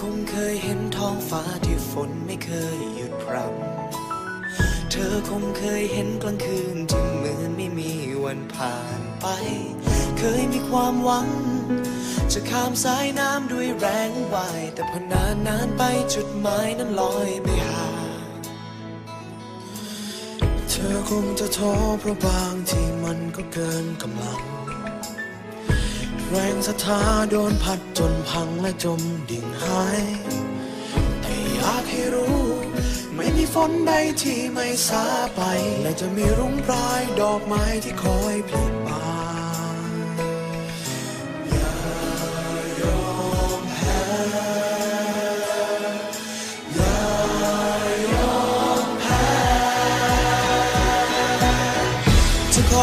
คงเคยเห็นท้องฟ้าที่ฝนไม่เคยหยุดพรำเธอคงเคยเห็นกลางคืนที่เหมือนไม่มีวันผ่านไป เคยมีความหวัง จะข้ามสายน้ำด้วยแรงว่าย แต่พอนานนานไปจุดหมายนั้นลอยไปห่างเธอคงจะท้อเพราะบางที่มันก็เกินกำลัง แรงศรัทธาโดนพัดจนพังและจมดิ่งหาย แต่อยากให้รู้ ไม่มีฝนใดที่ไม่สาไป และจะมีรุ่งปลายดอกไม้ที่คอยผลิ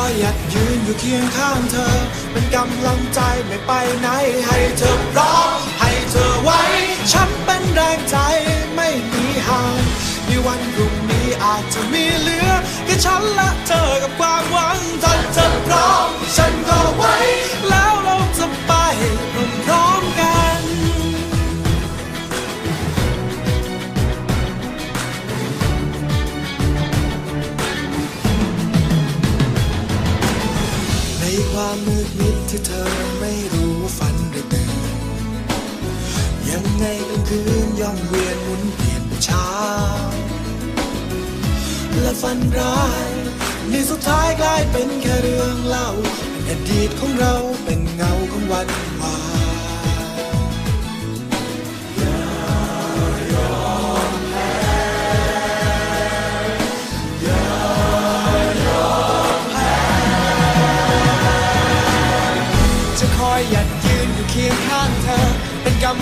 อยหยัดยืนอยู่เคียงข้างเธอ เป็นกำลังใจไม่ไปไหน ให้เธอพร้อมให้เธอไว้ ความมืดมิดที่เธอไม่รู้ฝันหรือตื่นยังไงกลางคืนย่อมเวียนหมุนเปลี่ยนเช้า และฝันร้ายในสุดท้ายกลายเป็นแค่เรื่องเล่าอดีตของเราเป็นเงาของวันวาน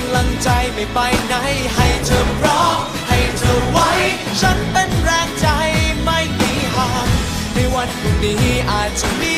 ำลังใจไม่ไปไหน ให้เธอพร้อมให้เธอไว้ ฉันเป็นแรงใจไม่มีห่างในวันพรุ่งนี้อาจจะมี